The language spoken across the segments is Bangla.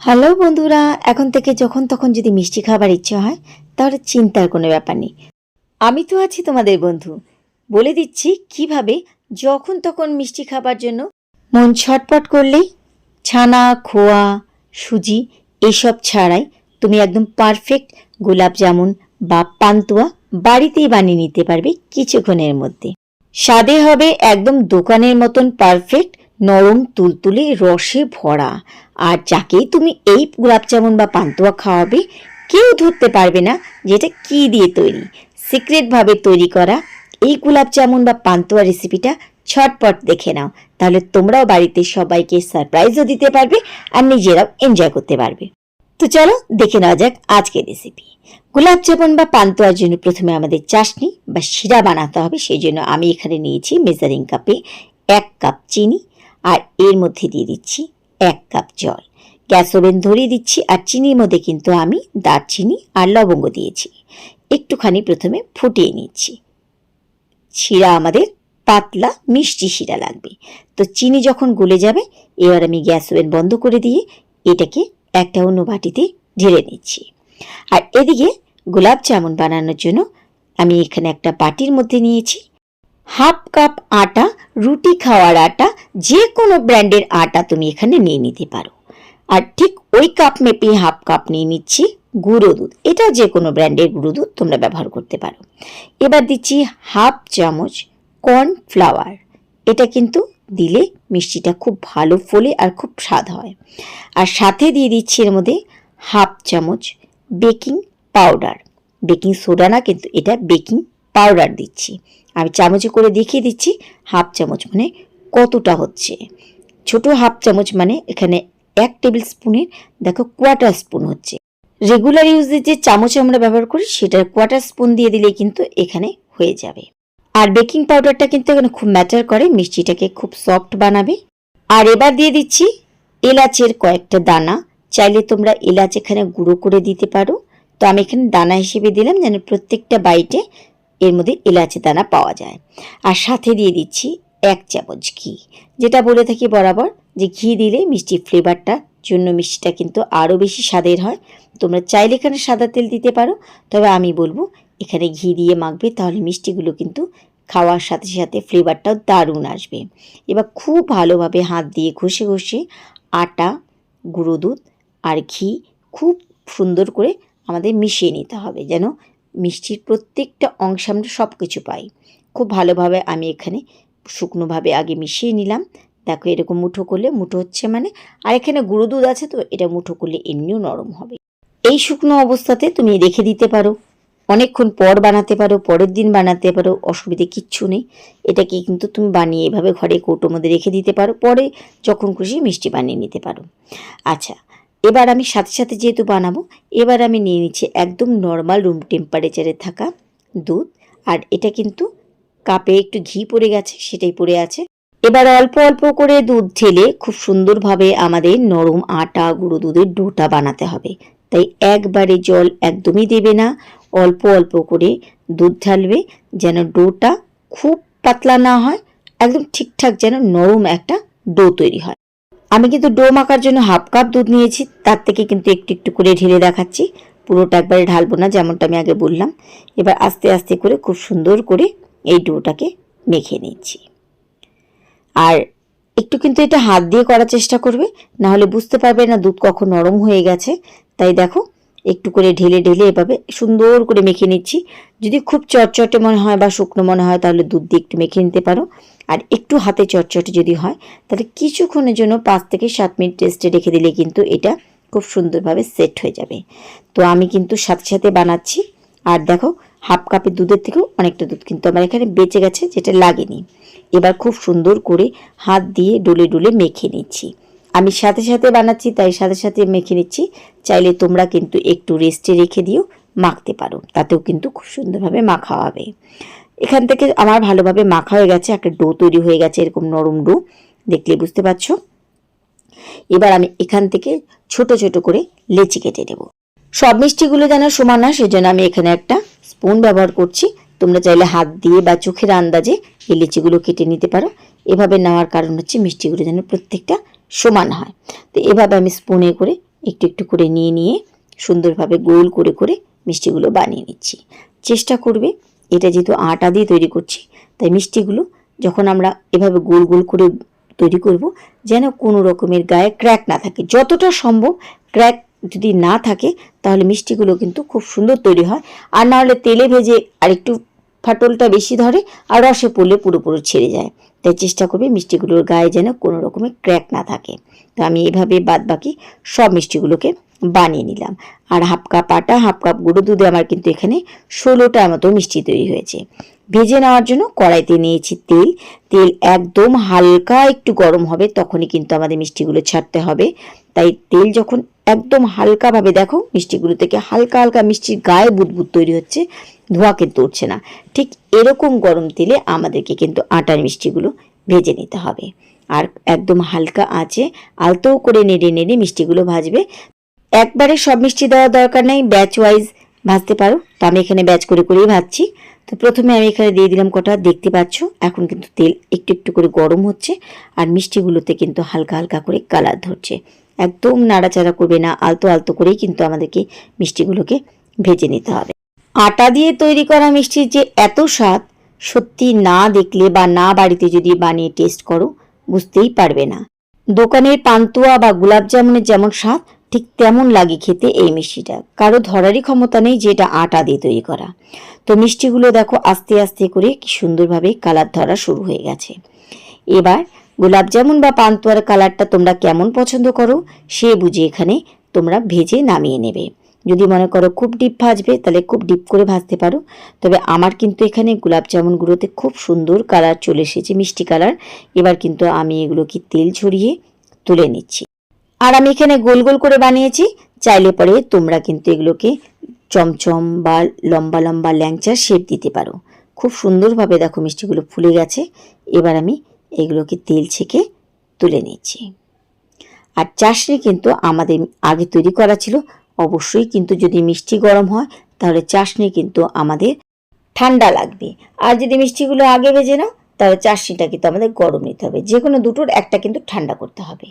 হ্যালো বন্ধুরা, এখন থেকে যখন তখন যদি মিষ্টি খাবার ইচ্ছে হয়, তাহলে চিন্তার কোনো ব্যাপার নেই। আমি তো আছি তোমাদের বন্ধু। বলে দিচ্ছি কীভাবে, যখন তখন মিষ্টি খাবার জন্য মন ছটপট করলেই ছানা, খোয়া, সুজি, এসব ছাড়াই তুমি একদম পারফেক্ট গোলাপ জামুন বা পান্তুয়া বাড়িতেই বানিয়ে নিতে পারবে কিছুক্ষণের মধ্যে। স্বাদে হবে একদম দোকানের মতন পারফেক্ট নরম তুলতুলে রসে ভরা। আর যাকেই তুমি এই গোলাপ জামুন বা পান্তুয়া খাওয়াবে, কেউ ধরতে পারবে না যে এটা কী দিয়ে তৈরি। সিক্রেটভাবে তৈরি করা এই গোলাপ জামুন বা পান্তুয়া রেসিপিটা ছটপট দেখে নাও। তাহলে তোমরাও বাড়িতে সবাইকে সারপ্রাইজও দিতে পারবে আর নিজেরাও এনজয় করতে পারবে। তো চলো দেখে নেওয়া যাক আজকের রেসিপি গোলাপ জামুন বা পান্তুয়ার জন্য প্রথমে আমাদের চাশনি বা শিরা বানাতে হবে। সেই জন্য আমি এখানে নিয়েছি মেজারিং কাপে এক কাপ চিনি আর এর মধ্যে দিয়ে দিচ্ছি এক কাপ জল। গ্যাস ওভেন ধরিয়ে দিচ্ছি আর চিনির মধ্যে কিন্তু আমি দারচিনি আর লবঙ্গ দিয়েছি। একটুখানি প্রথমে ফুটিয়ে নিচ্ছি। শিরা আমাদের পাতলা মিষ্টি শিরা লাগবে। তো চিনি যখন গলে যাবে, এবার আমি গ্যাস ওভেন বন্ধ করে দিয়ে এটাকে একটা অন্য বাটিতে ঢেলে নিচ্ছি। আর এদিকে গোলাপ জামুন বানানোর জন্য আমি এখানে একটা বাটির মধ্যে নিয়েছি। হাফ কাপ আটা, রুটি খাওয়ার আটা, যে কোনো ব্র্যান্ডের আটা তুমি এখানে নিয়ে নিতে পারো। আর ঠিক ওই কাপ মেপে হাফ কাপ নিয়ে নিচ্ছি গুঁড়ো দুধ। এটা যে কোনো ব্র্যান্ডের গুঁড়ো দুধ তোমরা ব্যবহার করতে পারো। এবার দিচ্ছি হাফ চামচ কর্নফ্লাওয়ার। এটা কিন্তু দিলে মিষ্টিটা খুব ভালো ফোলে আর খুব স্বাদ হয়। আর সাথে দিয়ে দিচ্ছি এর মধ্যে হাফ চামচ বেকিং পাউডার। বেকিং সোডা না, কিন্তু এটা বেকিং পাউডার দিচ্ছি। আমি চামচে করে দেখিয়ে দিচ্ছি হাফ চামচ মানে কতটা হচ্ছে। ছোট হাফ চামচ মানে এখানে এক টেবিল স্পুনের দেখো কোয়ার্টার স্পুন হচ্ছে। রেগুলার ইউজের যে চামচ আমরা ব্যবহার করি, সেটার কোয়াটার স্পুন দিয়ে দিলে কিন্তু এখানে হয়ে যাবে। আর বেকিং পাউডারটা কিন্তু এখানে খুব ম্যাটার করে, মিষ্টিটাকে খুব সফট বানাবে। আর এবার দিয়ে দিচ্ছি এলাচের কয়েকটা দানা। চাইলে তোমরা এলাচ এখানে গুঁড়ো করে দিতে পারো। তো আমি এখানে দানা হিসেবে দিলাম, যেন প্রত্যেকটা বাইটে এর মধ্যে এলাচি দানা পাওয়া যায়। আর সাথে দিয়ে দিচ্ছি এক চামচ ঘি। যেটা বলে থাকি বরাবর যে ঘি দিলে মিষ্টির ফ্লেভারটা জন্য মিষ্টিটা কিন্তু আরও বেশি স্বাদের হয়। তোমরা চাইলে এখানে সাদা তেল দিতে পারো, তবে আমি বলব এখানে ঘি দিয়ে মাখবে, তাহলে মিষ্টিগুলো কিন্তু খাওয়ার সাথে সাথে ফ্লেভারটাও দারুণ আসবে। এবার খুব ভালোভাবে হাত দিয়ে ঘষে ঘষে আটা, গুঁড়ো দুধ আর ঘি খুব সুন্দর করে আমাদের মিশিয়ে নিতে হবে যেন মিষ্টির প্রত্যেকটা অংশ আমরা সব কিছু পাই। খুব ভালোভাবে আমি এখানে শুকনোভাবে আগে মিশিয়ে নিলাম। দেখো এরকম মুঠো করলে মুঠো হচ্ছে মানে আর এখানে গুঁড়ো দুধ আছে তো এটা মুঠো করলে এমনিও নরম হবে। এই শুকনো অবস্থাতে তুমি রেখে দিতে পারো। অনেকক্ষণ পর বানাতে পারো, পরের দিন বানাতে পারো, অসুবিধে কিচ্ছু নেই। এটাকে কিন্তু তুমি বানিয়ে এভাবে ঘরে কৌটোর মধ্যে রেখে দিতে পারো। পরে যখন খুশি মিষ্টি বানিয়ে নিতে পারো। আচ্ছা এবার আমি সাথে সাথে যেহেতু বানাবো, এবার আমি নিয়ে নিচ্ছি একদম নর্মাল রুম টেম্পারেচারে থাকা দুধ। আর এটা কিন্তু কাপে একটু ঘি পড়ে গেছে, সেটাই পড়ে আছে। এবার অল্প অল্প করে দুধ ঢেলে খুব সুন্দরভাবে আমাদের নরম আটা, গুঁড়ো দুধের ডোটা বানাতে হবে। তাই একবারে জল একদমই দেবে না। অল্প অল্প করে দুধ ঢালবে যেন ডোটা খুব পাতলা না হয়, একদম ঠিকঠাক যেন নরম একটা ডো তৈরি হয়। আমি কিন্তু ডো মাখার জন্য হাফ কাপ দুধ নিয়েছি, তার থেকে কিন্তু একটু একটু করে ঢেলে দেখাচ্ছি। পুরোটা একবারে ঢালবো না, যেমনটা আমি আগে বললাম। এবার আস্তে আস্তে করে খুব সুন্দর করে এই ডোটাকে মেখে নিচ্ছি। আর একটু কিন্তু এটা হাত দিয়ে করার চেষ্টা করবে না হলে বুঝতে পারবে না দুধ কখন নরম হয়ে গেছে। তাই দেখো একটু করে ঢেলে ঢেলে এভাবে সুন্দর করে মেখে নিচ্ছি। যদি খুব চটচটে মনে হয় বা শুকনো মনে হয় তাহলে দুধ দিয়ে একটু মেখে নিতে পারো। আর একটু হাতে চটচটে যদি হয় তাহলে কিছুক্ষণের জন্য পাঁচ থেকে সাত মিনিট টেস্টে রেখে দিলে কিন্তু এটা খুব সুন্দরভাবে সেট হয়ে যাবে। তো আমি কিন্তু সাথে সাথে বানাচ্ছি। আর দেখো হাফ কাপের দুধের থেকেও অনেকটা দুধ কিন্তু আমার এখানে বেঁচে গেছে, যেটা লাগেনি। এবার খুব সুন্দর করে হাত দিয়ে ডলে ডলে মেখে নিচ্ছি। আমি সাথে সাথে বানাচ্ছি, তাই সাথে সাথে মেখে নিচ্ছি। চাইলে তোমরা কিন্তু একটু রেস্টে রেখে দিও, মাখতে পারো। তাতেও কিন্তু খুব সুন্দরভাবে মাখা হবে। এখান থেকে আমার ভালোভাবে মাখা হয়ে গেছে, একটা ডো তৈরি হয়ে গেছে, এরকম নরম ডো দেখলে বুঝতে পারছ? এবার আমি এখান থেকে ছোট ছোট করে লেচি কেটে নেব। সব মিষ্টিগুলো যেন সমান হয় সেজন্য আমি এখানে একটা স্পুন ব্যবহার করছি। তোমরা চাইলে হাত দিয়ে বা চোখের আন্দাজে এই লিচিগুলো কেটে নিতে পারো। এভাবে নেওয়ার কারণ হচ্ছে মিষ্টিগুলো যেন প্রত্যেকটা সমান হয়। তো এভাবে আমি স্পুনে করে একটু একটু করে নিয়ে নিয়ে সুন্দরভাবে গোল করে করে মিষ্টিগুলো বানিয়ে নিচ্ছি। চেষ্টা করবে, এটা যেহেতু আটা দিয়ে তৈরি করছি, তাই মিষ্টিগুলো যখন আমরা এভাবে গোল গোল করে তৈরি করব, যেন কোনো রকমের গায়ে ক্র্যাক না থাকে। যতটা সম্ভব ক্র্যাক যদি না থাকে, তাহলে মিষ্টিগুলো কিন্তু খুব সুন্দর তৈরি হয়। আর না হলে তেলে ভেজে আর একটু ফাটলটা বেশি ধরে আর রসে পড়লে পুরোপুরি ছেড়ে যায়। তাই চেষ্টা করবে মিষ্টিগুলোর গায়ে যেন কোনো রকমের ক্র্যাক না থাকে। তো আমি এভাবে বাদ বাকি সব মিষ্টিগুলোকে বানিয়ে নিলাম। আর হাফ কাপ আটা, হাফ কাপ গুঁড়ো দুধে আমার কিন্তু এখানে ষোলোটার মতো মিষ্টি তৈরি হয়েছে। ভেজে নেওয়ার জন্য কড়াইতে নিয়েছি তেল। তেল একদম হালকা একটু গরম হবে তখনই কিন্তু আমাদের মিষ্টিগুলো ছাড়তে হবে। তাই তেল যখন একদম হালকাভাবে দেখো, মিষ্টিগুলো থেকে হালকা হালকা মিষ্টির গায়ে বুদবুদ তৈরি হচ্ছে ধোঁয়া কিন্তু উঠছে না। ঠিক এরকম গরম তেলে আমাদেরকে কিন্তু আটার মিষ্টিগুলো ভেজে নিতে হবে। আর একদম হালকা আঁচে আলতো করে নেড়ে নেড়ে মিষ্টিগুলো ভাজবে। একবারে সব মিষ্টি দেওয়ার দরকার নেই ব্যাচ ওয়াইজ ভাজতে পারো। তো আমি এখানে ব্যাচ করে করেই ভাজছি। তো প্রথমে আমি এখানে দিয়ে দিলাম কটা, দেখতে পাচ্ছ? এখন কিন্তু তেল একটু একটু করে গরম হচ্ছে আর মিষ্টিগুলোতে কিন্তু হালকা হালকা করে কালার ধরছে। একদম নাড়াচাড়া করবে না, আলতো আলতো করেই কিন্তু আমাদেরকে মিষ্টিগুলোকে ভেজে নিতে হবে। আটা দিয়ে তৈরি করা মিষ্টির যে এত স্বাদ, সত্যি না দেখলে বা না বাড়িতে যদি বানিয়ে টেস্ট করো, বুঝতেই পারবে না। দোকানের পান্তুয়া বা গোলাপ জামুনের যেমন স্বাদ, ঠিক তেমন লাগে খেতে এই মিষ্টিটা। কারও ধরারই ক্ষমতা নেই যে এটা আটা দিয়ে তৈরি করা। তো মিষ্টিগুলো দেখো আস্তে আস্তে করে কি সুন্দরভাবে কালার ধরা শুরু হয়ে গেছে। এবার গোলাপ জামুন বা পান্তুয়ার কালারটা তোমরা কেমন পছন্দ করো, সে বুঝে এখানে তোমরা ভেজে নামিয়ে নেবে। যদি মনে করো খুব ডিপ ভাজবে, তাহলে খুব ডিপ করে ভাজতে পারো। তবে আমার কিন্তু এখানে গোলাপ জামুনগুলোতে খুব সুন্দর কালার চলে এসেছে, মিষ্টি কালার এবার কিন্তু আমি এগুলোকে তেল ছড়িয়ে তুলে নিচ্ছি। আর আমি এখানে গোল গোল করে বানিয়েছি, চাইলে পরে তোমরা কিন্তু এগুলোকে চমচম বা লম্বা লম্বা ল্যাংচার শেপ দিতে পারো। খুব সুন্দরভাবে দেখো মিষ্টিগুলো ফুলে গেছে। এবার আমি এগুলোকে তেল ছেঁকে তুলে নিচ্ছি। আর চাশনি কিন্তু আমাদের আগে তৈরি করা ছিল অবশ্যই কিন্তু যদি মিষ্টি গরম হয়, তাহলে চাশনি কিন্তু আমাদের ঠান্ডা লাগবে। আর যদি মিষ্টিগুলো আগে ভেজে নাও, তাহলে চাশনিটা কিন্তু আমাদের গরম নিতে হবে। যে কোনো দুটোর একটা কিন্তু ঠান্ডা করতে হবে।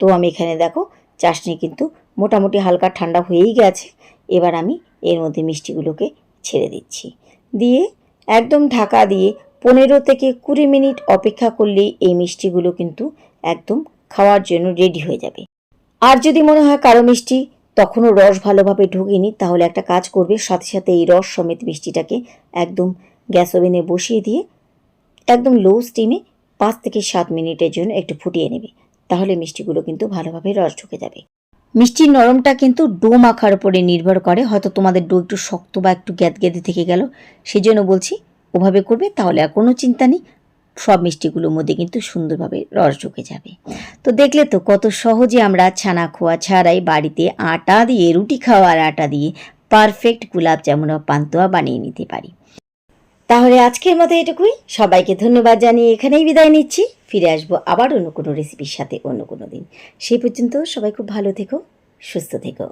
তো আমি এখানে দেখো, চাশনি কিন্তু মোটামুটি হালকা ঠান্ডা হয়েই গেছে। এবার আমি এর মধ্যে মিষ্টিগুলোকে ছেড়ে দিচ্ছি। দিয়ে একদম ঢাকা দিয়ে পনেরো থেকে কুড়ি মিনিট অপেক্ষা করলেই এই মিষ্টিগুলো কিন্তু একদম খাওয়ার জন্য রেডি হয়ে যাবে। আর যদি মনে হয় কারও মিষ্টি তখনও রস ভালোভাবে ঢোকেনি, তাহলে একটা কাজ করবে, সাথে সাথে এই রস সমেত মিষ্টিটাকে একদম গ্যাস ওভেনে বসিয়ে দিয়ে একদম লো স্টিমে পাঁচ থেকে সাত মিনিটের জন্য একটু ফুটিয়ে নেবে, তাহলে মিষ্টিগুলো কিন্তু ভালোভাবে রস ঢুকে যাবে। মিষ্টির নরমটা কিন্তু ডো মাখার উপরে নির্ভর করে, হয়তো তোমাদের ডো একটু শক্ত বা একটু গ্যাদগ্যাদে থেকে গেল সেই জন্য বলছি ওভাবে করবে, তাহলে আর কোনো চিন্তা নেই। সব মিষ্টিগুলোর মধ্যে কিন্তু সুন্দরভাবে রস ঢুকে যাবে। তো দেখলে তো কত সহজে আমরা ছানা খোয়া ছাড়াই বাড়িতে আটা দিয়ে, রুটি খাওয়ার আটা দিয়ে পারফেক্ট গোলাপ জামুন পান্তুয়া বানিয়ে নিতে পারি। তাহলে আজকের মতো এটুকুই। সবাইকে ধন্যবাদ জানিয়ে এখানেই বিদায় নিচ্ছি। ফিরে আসব আবার অন্য কোনো রেসিপির সাথে অন্য কোনো দিন। সেই পর্যন্ত সবাই খুব ভালো থেকো, সুস্থ থেকো।